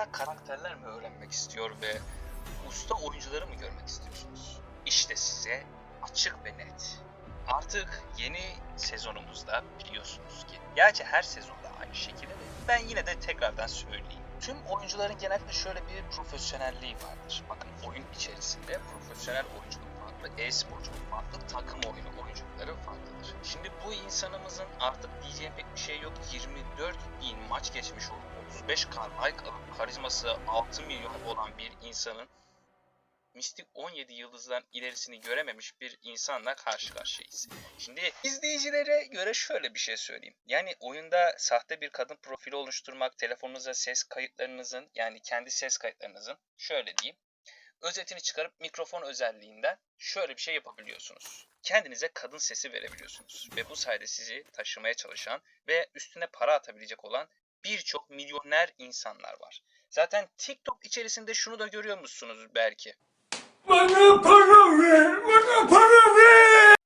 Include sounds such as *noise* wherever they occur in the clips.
Yoksa karakterler mi öğrenmek istiyor ve usta oyuncuları mı görmek istiyorsunuz? İşte size açık ve net. Artık yeni sezonumuzda biliyorsunuz ki, gerçi her sezonda aynı şekilde de ben yine de tekrardan söyleyeyim. Tüm oyuncuların genellikle şöyle bir profesyonelliği vardır. Bakın oyun içerisinde profesyonel oyunculuk farklı, e-sporculuk farklı, takım oyunu oyunculukları farklıdır. Şimdi bu insanımızın artık diyeceğim pek bir şey yok. 24 bin maç geçmiş olup 35 kan like alıp karizması 6 milyon olan bir insanın Mistik 17 yıldızdan ilerisini görememiş bir insanla karşı karşıyayız. Şimdi izleyicilere göre şöyle bir şey söyleyeyim. Yani oyunda sahte bir kadın profili oluşturmak, telefonunuza ses kayıtlarınızın yani kendi ses kayıtlarınızın şöyle diyeyim. Özetini çıkarıp mikrofon özelliğinden şöyle bir şey yapabiliyorsunuz. Kendinize kadın sesi verebiliyorsunuz. Ve bu sayede sizi taşımaya çalışan ve üstüne para atabilecek olan birçok milyoner insanlar var. Zaten TikTok içerisinde şunu da görüyor musunuz belki? Bana para ver, bana para ver.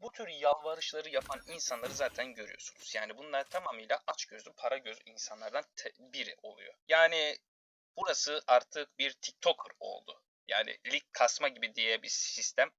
Bu tür yalvarışları yapan insanları zaten görüyorsunuz. Yani bunlar tamamıyla açgözlü, para göz insanlardan biri oluyor. Yani burası artık bir TikToker oldu. Yani lig kasma gibi diye bir sistem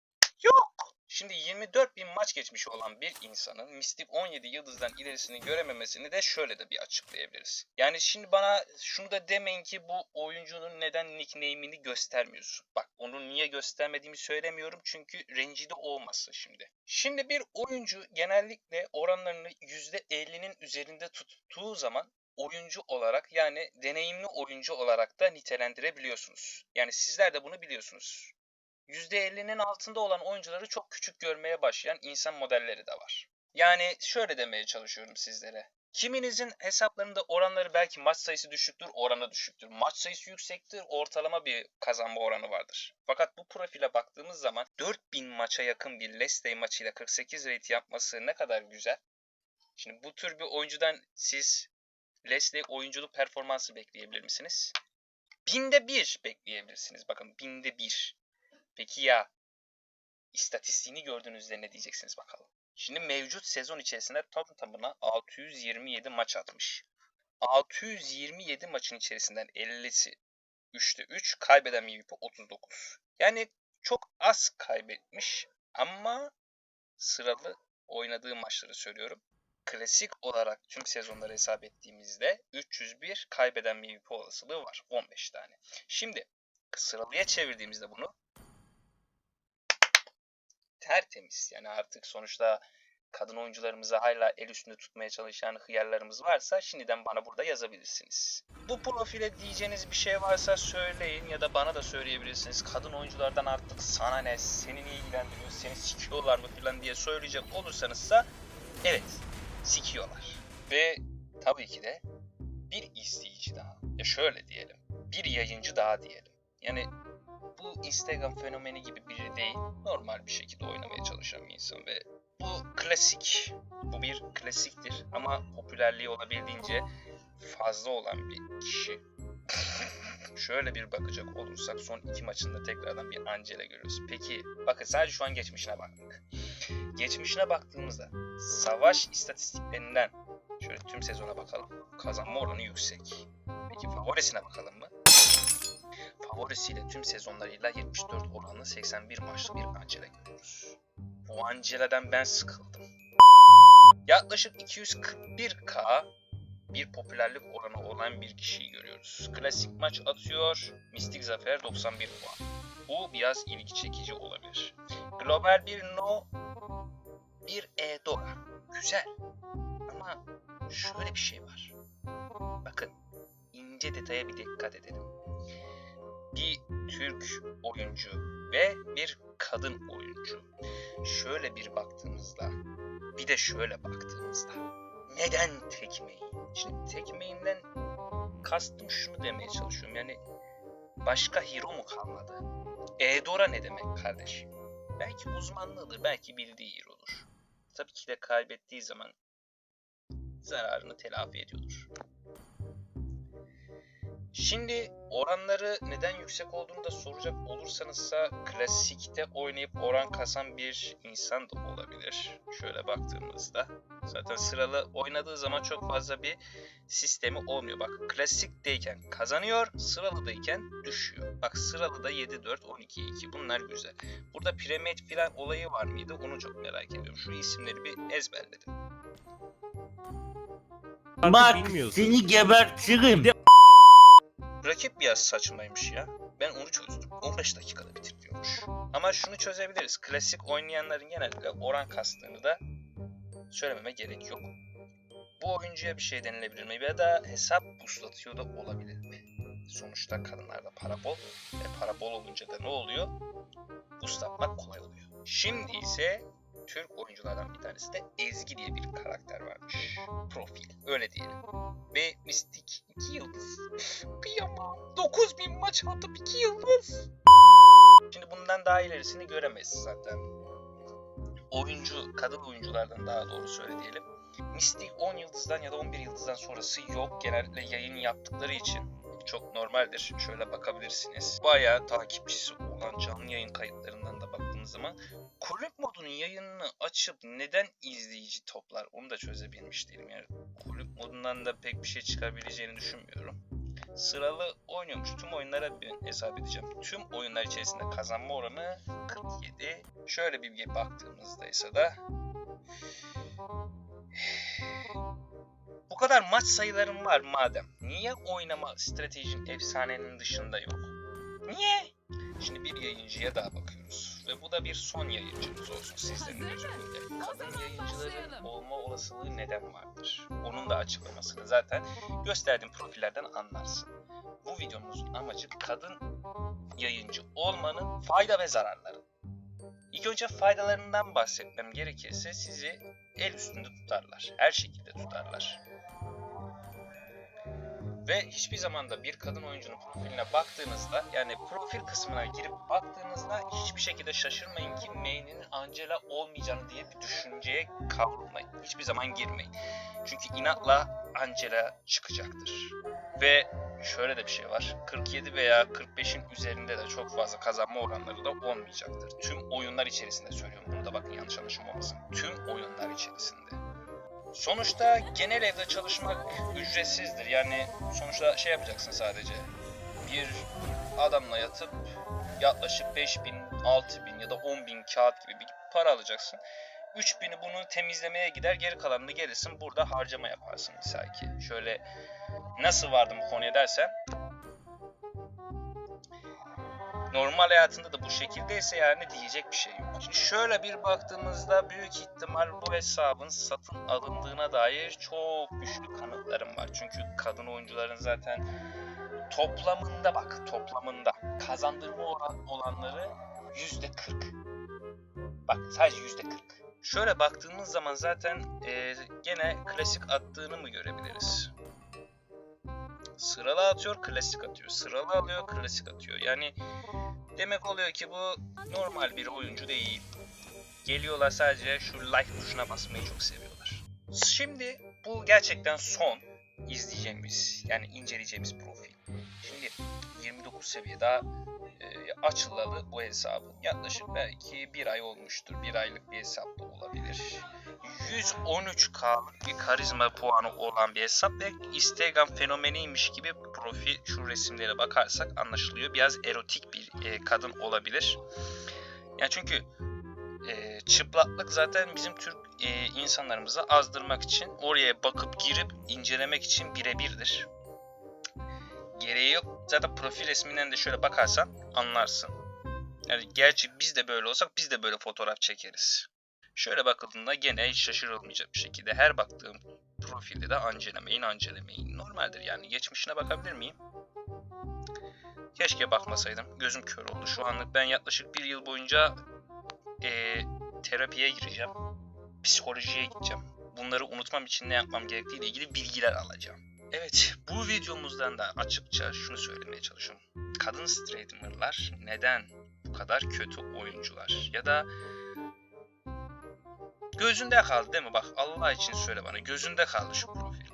yok. Şimdi 24 bin maç geçmiş olan bir insanın Mystic 17 yıldızdan ilerisini görememesini de şöyle de bir açıklayabiliriz. Yani şimdi bana şunu da demeyin ki bu oyuncunun neden nickname'ini göstermiyorsun. Bak onu niye göstermediğimi söylemiyorum çünkü rencide olmasın şimdi. Şimdi bir oyuncu genellikle oranlarını %50'nin üzerinde tuttuğu zaman oyuncu olarak yani deneyimli oyuncu olarak da nitelendirebiliyorsunuz. Yani sizler de bunu biliyorsunuz. %50'nin altında olan oyuncuları çok küçük görmeye başlayan insan modelleri de var. Yani şöyle demeye çalışıyorum sizlere. Kiminizin hesaplarında oranları belki maç sayısı düşüktür, oranı düşüktür. Maç sayısı yüksektir, ortalama bir kazanma oranı vardır. Fakat bu profile baktığımız zaman 4000 maça yakın bir Leicester maçıyla 48 rate yapması ne kadar güzel. Şimdi bu tür bir oyuncudan siz Leicester oyunculuk performansı bekleyebilir misiniz? Binde bir bekleyebilirsiniz. Bakın binde bir. Peki ya istatistiğini gördüğünüzde ne diyeceksiniz bakalım. Şimdi mevcut sezon içerisinde tam tamına 627 maç atmış. 627 maçın içerisinden 50'si 3'te 3, kaybeden MVP 39. Yani çok az kaybetmiş ama sıralı oynadığı maçları söylüyorum. Klasik olarak tüm sezonları hesap ettiğimizde 301 kaybeden MVP olasılığı var. 15 tane. Şimdi sıralıya çevirdiğimizde bunu tertemiz. Yani artık sonuçta kadın oyuncularımıza hala el üstünde tutmaya çalışan hıyarlarımız varsa şimdiden bana burada yazabilirsiniz. Bu profile diyeceğiniz bir şey varsa söyleyin ya da bana da söyleyebilirsiniz. Kadın oyunculardan artık sana ne, seni ne ilgilendiriyor, seni sikiyorlar mı falan diye söyleyecek olursanızsa evet sikiyorlar. Ve tabii ki de bir izleyici daha. Ya şöyle diyelim. Bir yayıncı daha diyelim. Yani bu Instagram fenomeni gibi biri değil. Normal bir şekilde oynamaya çalışan bir insan ve bu klasik. Bu bir klasiktir ama popülerliği olabildiğince fazla olan bir kişi. Şöyle bir bakacak olursak son iki maçında tekrardan bir Angela görüyoruz. Peki bakın sadece şu an geçmişine baktık. Geçmişine baktığımızda savaş istatistiklerinden şöyle tüm sezona bakalım. Kazanma oranı yüksek. Peki favorisine bakalım mı? favorisiyle tüm sezonlarıyla 74 oranlı 81 maçlı bir Angela görüyoruz. Bu Angela'dan ben sıkıldım. Yaklaşık 241k bir popülerlik oranı olan bir kişiyi görüyoruz. Klasik maç atıyor, mistik zafer 91 puan. Bu biraz ilgi çekici olabilir. Global bir no, bir Eldora. Güzel. Ama şöyle bir şey var. Bakın ince detaya bir dikkat edelim bir Türk oyuncu ve bir kadın oyuncu. Şöyle bir baktığımızda, bir de şöyle baktığımızda. Neden tekmeyi? Şimdi tekmeyinden kastım şunu demeye çalışıyorum. Yani başka hero mu kalmadı? Eudora ne demek kardeşim? Belki uzmanlığıdır, belki bildiği hero'dur. Tabii ki de kaybettiği zaman zararını telafi ediyordur. Şimdi oranları neden yüksek olduğunu da soracak olursanızsa klasikte oynayıp oran kasan bir insan da olabilir. Şöyle baktığımızda Zaten sıralı oynadığı zaman çok fazla bir sistemi olmuyor. Bak klasikteyken kazanıyor, sıralıdayken düşüyor. Bak sıralıda 7 4 12 2 bunlar güzel. Burada piramit filan olayı var mıydı? Onu çok merak ediyorum. Şu isimleri bir ezberledim. Bak seni gebertirim. Rakip biraz saçmaymış ya. Ben onu çözdüm. 15 dakikada bitir diyormuş. Ama şunu çözebiliriz. Klasik oynayanların genellikle oran kastığını da söylememe gerek yok. Bu oyuncuya bir şey denilebilir mi? Ya da hesap buslatıyor da olabilir mi? Sonuçta kadınlarda para bol. Ve para bol olunca da ne oluyor? Buslatmak kolay oluyor. Şimdi ise Türk oyunculardan bir tanesi de Ezgi diye bir karakter varmış. Profil. Öyle diyelim. Ve Mistik 2 yıldız. *laughs* Kıyamam. 9000 maç atıp 2 yıldız. Şimdi bundan daha ilerisini göremeyiz zaten. Oyuncu, kadın oyunculardan daha doğru söyle diyelim. Mystic 10 yıldızdan ya da 11 yıldızdan sonrası yok. Genellikle yayın yaptıkları için çok normaldir. Şöyle bakabilirsiniz. Bayağı takipçisi olan canlı yayın kayıtlarından da baktığınız zaman kulüp modunun yayınını açıp neden izleyici toplar onu da çözebilmiş değilim. Yani kulüp modundan da pek bir şey çıkabileceğini düşünmüyorum. Sıralı oynuyormuş. Tüm oyunlara bir hesap edeceğim. Tüm oyunlar içerisinde kazanma oranı 47. Şöyle bir baktığımızda ise de bu kadar maç sayılarım var madem. Niye oynama stratejin efsanenin dışında yok? Niye? Şimdi bir yayıncıya daha bakıyoruz. Ve bu da bir son yayıncımız olsun sizlerin gözünde. Kadın yayıncıların olma olasılığı neden vardır? Onun da açıklamasını zaten gösterdiğim profillerden anlarsın. Bu videomuzun amacı kadın yayıncı olmanın fayda ve zararları. İlk önce faydalarından bahsetmem gerekirse sizi el üstünde tutarlar. Her şekilde tutarlar. Ve hiçbir zaman da bir kadın oyuncunun profiline baktığınızda yani profil kısmına girip baktığınızda hiçbir şekilde şaşırmayın ki main'in Angela olmayacağını diye bir düşünceye kavrulmayın. Hiçbir zaman girmeyin. Çünkü inatla Angela çıkacaktır. Ve şöyle de bir şey var. 47 veya 45'in üzerinde de çok fazla kazanma oranları da olmayacaktır. Tüm oyunlar içerisinde söylüyorum. Bunu da bakın yanlış anlaşılmasın. Tüm oyunlar içerisinde. Sonuçta genel evde çalışmak ücretsizdir. Yani sonuçta şey yapacaksın sadece. Bir adamla yatıp yaklaşık 5000, 6000 ya da 10000 kağıt gibi bir para alacaksın. 3000'i bunu temizlemeye gider, geri kalanını gelirsin burada harcama yaparsın misal ki. Şöyle nasıl vardım bu konuya dersen normal hayatında da bu şekildeyse yani diyecek bir şey yok. Şimdi şöyle bir baktığımızda büyük ihtimal bu hesabın satın alındığına dair çok güçlü kanıtlarım var. Çünkü kadın oyuncuların zaten toplamında bak toplamında kazandırma oran olanları yüzde 40. Bak sadece yüzde 40. Şöyle baktığımız zaman zaten e, gene klasik attığını mı görebiliriz? Sıralı atıyor, klasik atıyor. Sıralı alıyor, klasik atıyor. Yani demek oluyor ki bu normal bir oyuncu değil. Geliyorlar sadece şu like tuşuna basmayı çok seviyorlar. Şimdi bu gerçekten son izleyeceğimiz yani inceleyeceğimiz profil. Şimdi 29 seviye daha açılalı bu hesabın. Yaklaşık belki bir ay olmuştur. Bir aylık bir hesap da olabilir. 113k'lık bir karizma puanı olan bir hesap ve Instagram fenomeniymiş gibi profil şu resimlere bakarsak anlaşılıyor. Biraz erotik bir e, kadın olabilir. Yani çünkü e, çıplaklık zaten bizim Türk e, insanlarımızı azdırmak için oraya bakıp girip incelemek için birebirdir. Gereği yok. Zaten profil resminden de şöyle bakarsan anlarsın. Yani gerçi biz de böyle olsak biz de böyle fotoğraf çekeriz. Şöyle bakıldığında gene hiç şaşırılmayacak bir şekilde her baktığım profilde de Angela May'in Angela May'in normaldir yani. Geçmişine bakabilir miyim? Keşke bakmasaydım. Gözüm kör oldu. Şu anlık ben yaklaşık bir yıl boyunca eee, terapiye gireceğim. Psikolojiye gideceğim. Bunları unutmam için ne yapmam gerektiği ile ilgili bilgiler alacağım. Evet, bu videomuzdan da açıkça şunu söylemeye çalışıyorum. Kadın streamerlar neden bu kadar kötü oyuncular? Ya da gözünde kaldı değil mi? Bak Allah için söyle bana. Gözünde kaldı şu profil.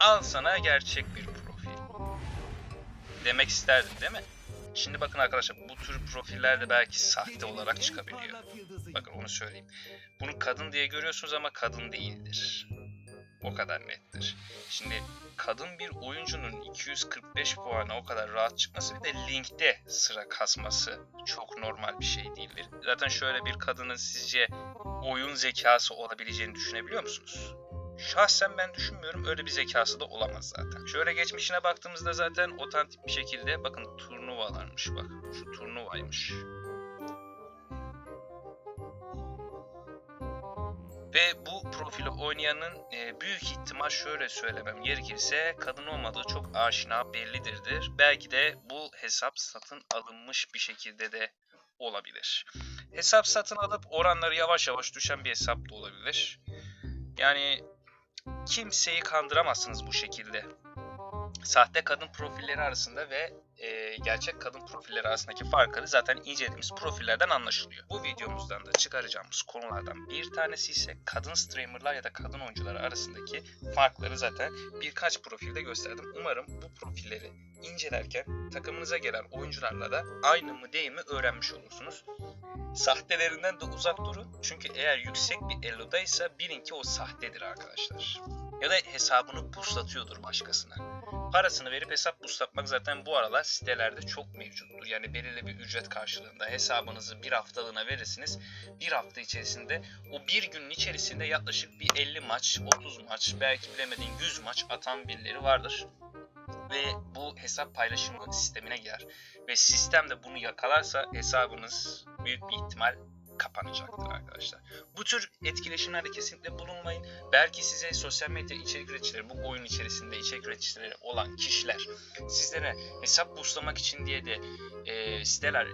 Al sana gerçek bir profil. Demek isterdin değil mi? Şimdi bakın arkadaşlar bu tür profiller de belki sahte olarak çıkabiliyor. Bakın onu söyleyeyim. Bunu kadın diye görüyorsunuz ama kadın değildir. O kadar nettir. Şimdi kadın bir oyuncunun 245 puana o kadar rahat çıkması bir de linkte sıra kasması çok normal bir şey değildir. Zaten şöyle bir kadının sizce oyun zekası olabileceğini düşünebiliyor musunuz? Şahsen ben düşünmüyorum. Öyle bir zekası da olamaz zaten. Şöyle geçmişine baktığımızda zaten otantik bir şekilde bakın turnuvalarmış bak. Şu turnuvaymış. Ve bu profili oynayanın e, büyük ihtimal şöyle söylemem gerekirse kadın olmadığı çok aşina bellidirdir. Belki de bu hesap satın alınmış bir şekilde de olabilir. Hesap satın alıp oranları yavaş yavaş düşen bir hesap da olabilir. Yani kimseyi kandıramazsınız bu şekilde. Sahte kadın profilleri arasında ve e, gerçek kadın profilleri arasındaki farkları zaten incelediğimiz profillerden anlaşılıyor. Bu videomuzdan da çıkaracağımız konulardan bir tanesi ise kadın streamerlar ya da kadın oyuncular arasındaki farkları zaten birkaç profilde gösterdim. Umarım bu profilleri incelerken takımınıza gelen oyuncularla da aynı mı değil mi öğrenmiş olursunuz. Sahtelerinden de uzak durun. Çünkü eğer yüksek bir elodaysa bilin ki o sahtedir arkadaşlar. Ya da hesabını boostlatıyordur başkasına. Parasını verip hesap boostlatmak zaten bu aralar sitelerde çok mevcuttur. Yani belirli bir ücret karşılığında hesabınızı bir haftalığına verirsiniz. Bir hafta içerisinde o bir günün içerisinde yaklaşık bir 50 maç, 30 maç, belki bilemediğin 100 maç atan birileri vardır. Ve bu hesap paylaşımı sistemine girer. Ve sistem de bunu yakalarsa hesabınız büyük bir ihtimal kapanacaktır arkadaşlar. Bu tür etkileşimlerde kesinlikle bulunmayın. Belki size sosyal medya içerik üreticileri, bu oyun içerisinde içerik üreticileri olan kişiler sizlere hesap boostlamak için diye de e, siteler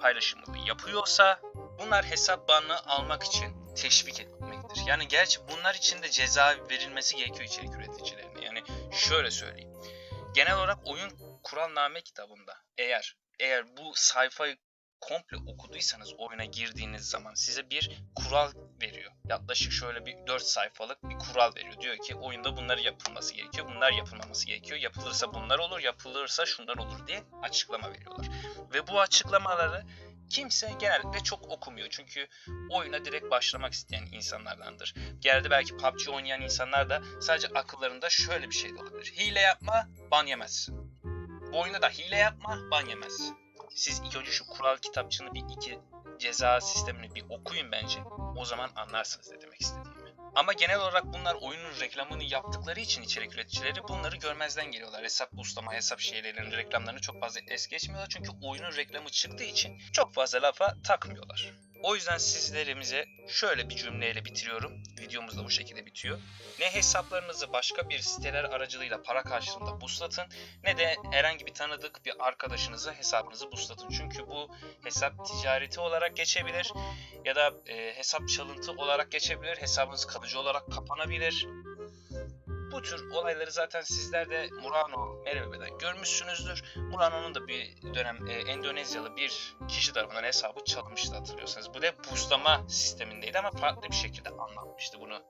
paylaşımı yapıyorsa bunlar hesap banını almak için teşvik etmektir. Yani gerçi bunlar için de ceza verilmesi gerekiyor içerik üreticilerine. Yani şöyle söyleyeyim. Genel olarak oyun kuralname kitabında eğer eğer bu sayfayı komple okuduysanız oyuna girdiğiniz zaman size bir kural veriyor. Yaklaşık şöyle bir 4 sayfalık bir kural veriyor. Diyor ki oyunda bunları yapılması gerekiyor. Bunlar yapılmaması gerekiyor. Yapılırsa bunlar olur, yapılırsa şunlar olur diye açıklama veriyorlar. Ve bu açıklamaları kimse genellikle çok okumuyor. Çünkü oyuna direkt başlamak isteyen insanlardandır. Genelde belki PUBG oynayan insanlar da sadece akıllarında şöyle bir şey de olabilir. Hile yapma, ban yemezsin. Bu oyunda da hile yapma, ban yemezsin. Siz ilk önce şu kural kitapçığını bir iki ceza sistemini bir okuyun bence. O zaman anlarsınız ne demek istediğimi. Ama genel olarak bunlar oyunun reklamını yaptıkları için içerik üreticileri bunları görmezden geliyorlar. Hesap boostlama, hesap şeylerinin reklamlarını çok fazla es geçmiyorlar. Çünkü oyunun reklamı çıktığı için çok fazla lafa takmıyorlar. O yüzden sizlerimize şöyle bir cümleyle bitiriyorum. Videomuz da bu şekilde bitiyor. Ne hesaplarınızı başka bir siteler aracılığıyla para karşılığında boostlatın ne de herhangi bir tanıdık bir arkadaşınıza hesabınızı boostlatın. Çünkü bu hesap ticareti olarak geçebilir ya da e, hesap çalıntı olarak geçebilir. Hesabınız kalıcı olarak kapanabilir. Bu tür olayları zaten sizler de Murano Merhabe'den görmüşsünüzdür. Murano'nun da bir dönem e, Endonezyalı bir kişi tarafından hesabı çalınmıştı hatırlıyorsanız. Bu da boostlama sistemindeydi ama farklı bir şekilde anlatmıştı bunu.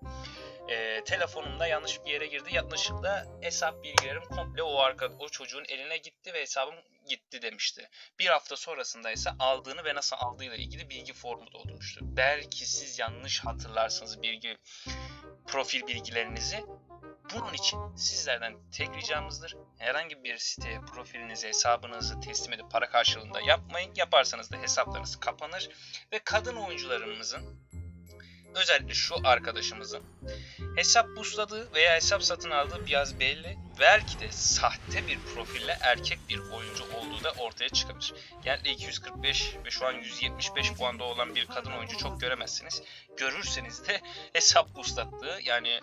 E, telefonumda yanlış bir yere girdi. Yanlışlıkla hesap bilgilerim komple o arka o çocuğun eline gitti ve hesabım gitti demişti. Bir hafta sonrasında ise aldığını ve nasıl aldığıyla ilgili bilgi formu doldurmuştu. Belki siz yanlış hatırlarsınız bilgi profil bilgilerinizi. Bunun için sizlerden tek ricamızdır. Herhangi bir siteye profilinizi, hesabınızı teslim edip para karşılığında yapmayın. Yaparsanız da hesaplarınız kapanır. Ve kadın oyuncularımızın özellikle şu arkadaşımızın hesap boostladığı veya hesap satın aldığı biraz belli. Belki de sahte bir profille erkek bir oyuncu olduğu da ortaya çıkabilir. Genellikle 245 ve şu an 175 puanda olan bir kadın oyuncu çok göremezsiniz. Görürseniz de hesap boostlattığı yani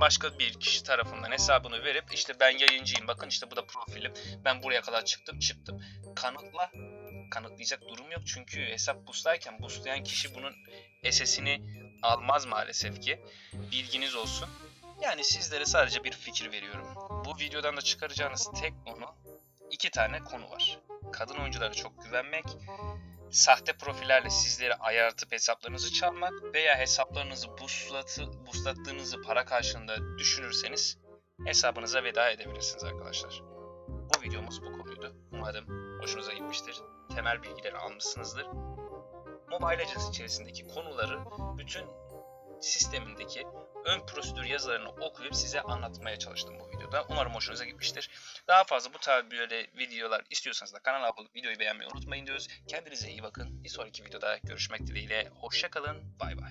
başka bir kişi tarafından hesabını verip işte ben yayıncıyım bakın işte bu da profilim ben buraya kadar çıktım çıktım kanıtla kanıtlayacak durum yok çünkü hesap boostlarken boostlayan kişi bunun SS'ini almaz maalesef ki bilginiz olsun. Yani sizlere sadece bir fikir veriyorum. Bu videodan da çıkaracağınız tek konu iki tane konu var. Kadın oyunculara çok güvenmek, sahte profillerle sizleri ayartıp hesaplarınızı çalmak veya hesaplarınızı boostlatı, boostlattığınızı para karşılığında düşünürseniz hesabınıza veda edebilirsiniz arkadaşlar. Bu videomuz bu konuydu. Umarım hoşunuza gitmiştir. Temel bilgileri almışsınızdır. Mobile Legends içerisindeki konuları bütün sistemindeki ön prosedür yazılarını okuyup size anlatmaya çalıştım bu videoda. Umarım hoşunuza gitmiştir. Daha fazla bu tarz böyle videolar istiyorsanız da kanala abone olup videoyu beğenmeyi unutmayın diyoruz. Kendinize iyi bakın. Bir sonraki videoda görüşmek dileğiyle. Hoşçakalın. Bay bay.